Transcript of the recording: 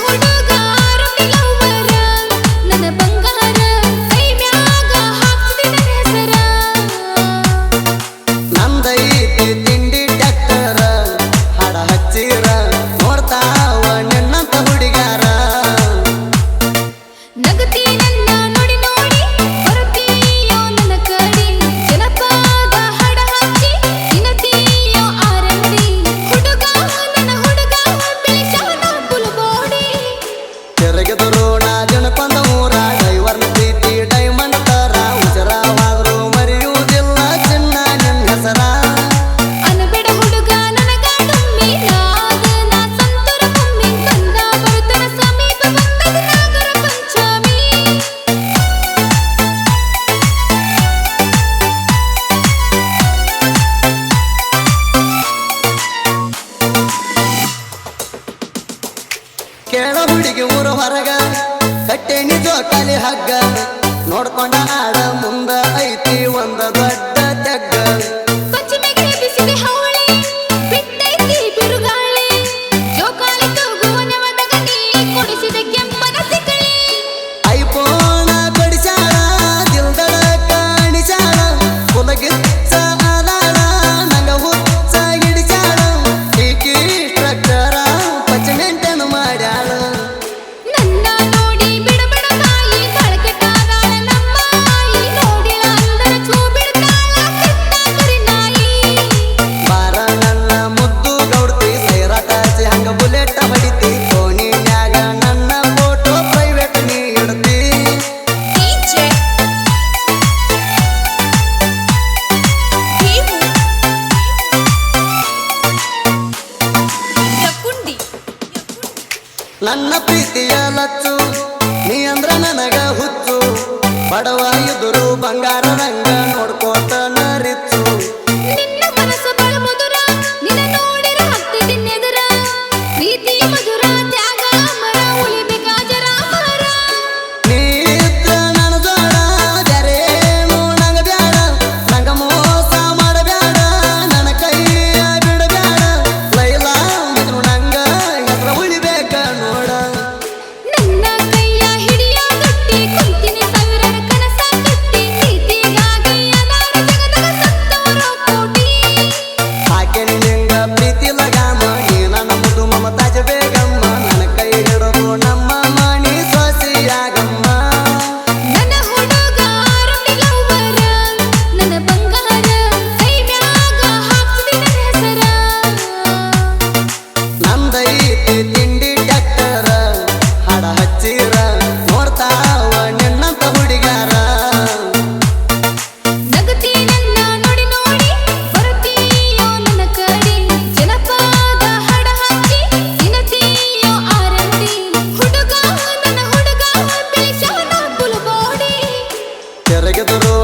ಹುಡುಗ reggaeton ಊರು ಹೊರಗ ಕಟ್ಟೆನಿ ಕಲಿ ಹಗ್ಗ ನೋಡ್ಕೊಂಡ ನನ್ನ ಪ್ರೀತಿಯ ಲಚ್ಚು ನೀ ಅಂದ್ರ ನನಗ ಹುಚ್ಚು. ಬಡವ ಎದುರು ಬಂಗಾರ ರಂಗ ನೋಡ್ಕೊ que todo